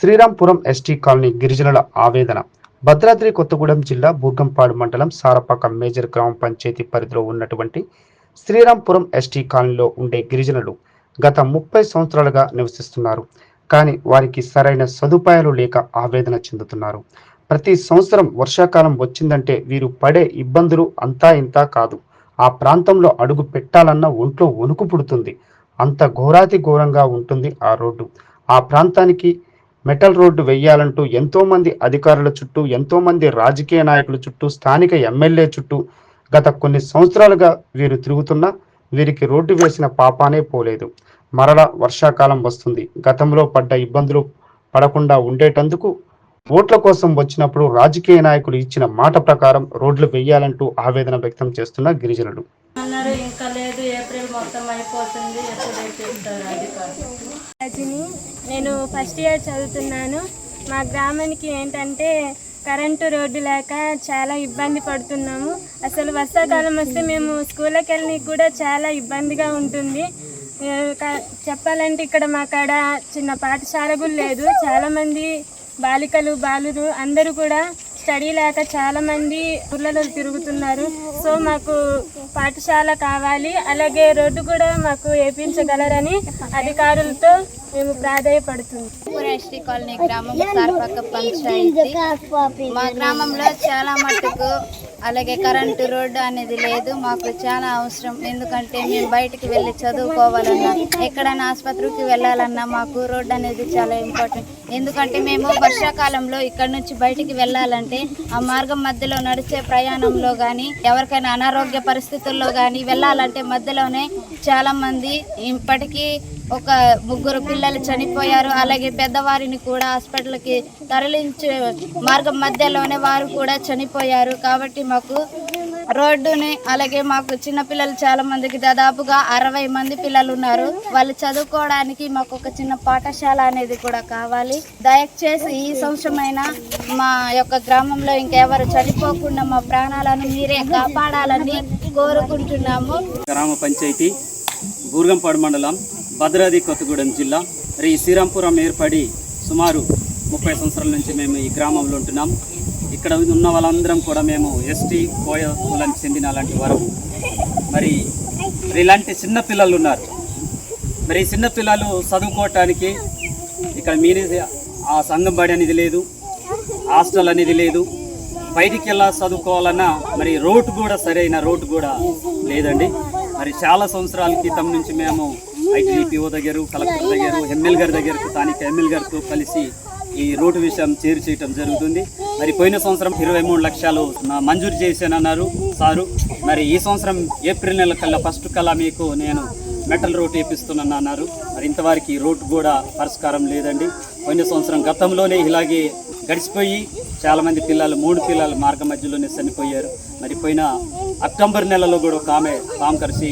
Srirampuram ST colony గిరిజనుల ఆవేదన. భద్రాద్రి కొత్తగూడెం జిల్లా బూర్గంపాడు మండలం సారపాక మేజర్ గ్రామ పంచాయతీ పరిధిలో ఉన్నటువంటి శ్రీరాంపురం ఎస్టీ కాలనీలో ఉండే గిరిజనులు గత ముప్పై సంవత్సరాలుగా నివసిస్తున్నారు. కానీ వారికి సరైన సదుపాయాలు లేక ఆవేదన చెందుతున్నారు. ప్రతి సంవత్సరం వర్షాకాలం వచ్చిందంటే వీరు పడే ఇబ్బందులు అంతా ఇంతా కాదు. ఆ ప్రాంతంలో అడుగు పెట్టాలన్న ఒంట్లో వణుకు పుడుతుంది. అంత ఘోరాతి ఘోరంగా ఉంటుంది ఆ రోడ్డు. ఆ ప్రాంతానికి మెటల్ రోడ్డు వెయ్యాలంటూ ఎంతో మంది అధికారుల చుట్టూ ఎంతో మంది రాజకీయ నాయకుల చుట్టూ స్థానిక ఎమ్మెల్యే చుట్టూ గత కొన్ని సంవత్సరాలుగా వీరు తిరుగుతున్నా వీరికి రోడ్డు వేసిన పాపానే పోలేదు. మరల వర్షాకాలం వస్తుంది. గతంలో పడ్డ ఇబ్బందులు పడకుండా ఉండేటందుకు ఓట్ల కోసం వచ్చినప్పుడు రాజకీయ నాయకులు ఇచ్చిన మాట ప్రకారం రోడ్లు వెయ్యాలంటూ ఆవేదన వ్యక్తం చేస్తున్న గిరిజనులు. అన్నారు ఇంకా లేదు ఏప్రిల్ మొత్తం అయిపోతుంది. నేను ఫస్ట్ ఇయర్ చదువుతున్నాను. మా గ్రామానికి ఏంటంటే కరెంటు రోడ్డు లేక చాలా ఇబ్బంది పడుతున్నాము. అసలు వర్షాకాలం వస్తే మేము స్కూల్కి వెళ్ళి కూడా చాలా ఇబ్బందిగా ఉంటుంది. చెప్పాలంటే ఇక్కడ మా కాడ చిన్న పాఠశాల కూడా లేదు. చాలామంది బాలికలు బాలురు అందరూ కూడా స్టడీ లేక చాలామంది ఊర్లలో తిరుగుతున్నారు. సో మాకు పాఠశాల కావాలి. అలాగే రోడ్డు కూడా మాకు వేపించగలరని అధికారులతో మేము ప్రాధాయపడుతుంది పురేష్టి కాలనీ గ్రామం సార్పక్క పంచాయతీ. మా గ్రామంలో చాలా మట్టుకు అలాగే కరెంటు రోడ్డు అనేది లేదు. మాకు చాలా అవసరం. ఎందుకంటే మేము బయటికి వెళ్ళి చదువుకోవాలన్నా ఎక్కడైనా ఆసుపత్రికి వెళ్ళాలన్నా మాకు రోడ్డు అనేది చాలా ఇంపార్టెంట్. ఎందుకంటే మేము వర్షాకాలంలో ఇక్కడ నుంచి బయటికి వెళ్ళాలంటే ఆ మార్గం మధ్యలో నడిచే ప్రయాణంలో కానీ ఎవరికైనా అనారోగ్య పరిస్థితుల్లో కానీ వెళ్ళాలంటే మధ్యలోనే చాలామంది ఇప్పటికీ ఒక ముగ్గురు పిల్లలు చనిపోయారు. అలాగే పెద్దవారిని కూడా హాస్పిటల్కి తరలించే మార్గం మధ్యలోనే వారు కూడా చనిపోయారు. కాబట్టి మాకు రోడ్డుని అలాగే మాకు చిన్న పిల్లలు చాలా మందికి దాదాపుగా అరవై మంది పిల్లలు ఉన్నారు. వాళ్ళు చదువుకోవడానికి మాకు ఒక చిన్న పాఠశాల అనేది కూడా కావాలి. దయచేసి ఈ సంవత్సరమైన మా యొక్క గ్రామంలో ఇంకెవరు చనిపోకుండా మా ప్రాణాలను మీరే కాపాడాలని కోరుకుంటున్నాము. గ్రామ పంచాయతీ బూర్గంపాడు మండలం భద్రాద్రి కొత్తగూడెం జిల్లా మరి ఈ శ్రీరాంపురం ఏర్పడి సుమారు ముప్పై సంవత్సరాల నుంచి మేము ఈ గ్రామంలో ఉంటున్నాం. ఇక్కడ ఉన్న వాళ్ళందరం కూడా మేము ఎస్టీ కోయ కులానికి చెందిన అలాంటి వరం. మరి మరి ఇలాంటి చిన్నపిల్లలు ఉన్నారు. మరి ఈ చదువుకోవటానికి ఇక్కడ మీని ఆ సంఘం బడి అనేది లేదు హాస్టల్ అనేది లేదు. బయటికి వెళ్ళా చదువుకోవాలన్నా మరి రోడ్డు కూడా సరైన రోడ్డు కూడా లేదండి. మరి చాలా సంవత్సరాల క్రితం నుంచి మేము ఐటీడీపీఓ దగ్గర కలెక్టర్ దగ్గర ఎమ్మెల్యే గారి దగ్గర స్థానిక ఎమ్మెల్యే గారితో కలిసి ఈ రోడ్డు విషయం చేరు చేయటం జరుగుతుంది. మరి పోయిన సంవత్సరం ఇరవై మూడు లక్షలు నా- మంజూరు చేశానన్నారు సారు. మరి ఈ సంవత్సరం ఏప్రిల్ నెల కల్లా ఫస్ట్ కల్లా మీకు నేను మెటల్ రోడ్ వేపిస్తున్నాను అన్నారు మరి ఇంతవరకు ఈ రోడ్డు కూడా పరిష్కారం లేదండి. పోయిన సంవత్సరం గతంలోనే ఇలాగే గడిచిపోయి చాలామంది పిల్లలు మూడు పిల్లలు మార్గ మధ్యలోనే చనిపోయారు. మరి పోయిన అక్టోబర్ నెలలో కూడా ఒక ఆమె పాము కరిసి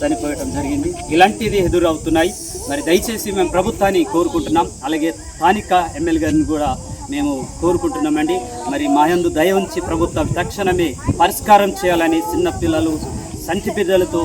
చనిపోయడం జరిగింది. ఇలాంటిది ఎదురవుతున్నాయి. మరి దయచేసి మేము ప్రభుత్వాన్ని కోరుకుంటున్నాం. అలాగే స్థానిక ఎమ్మెల్యే గారిని కూడా మేము కోరుకుంటున్నామండి. మరి మా యందు దయ ఉంచి ప్రభుత్వం తక్షణమే పరిష్కారం చేయాలని చిన్నపిల్లలు సంచి సంటి పిల్లలతో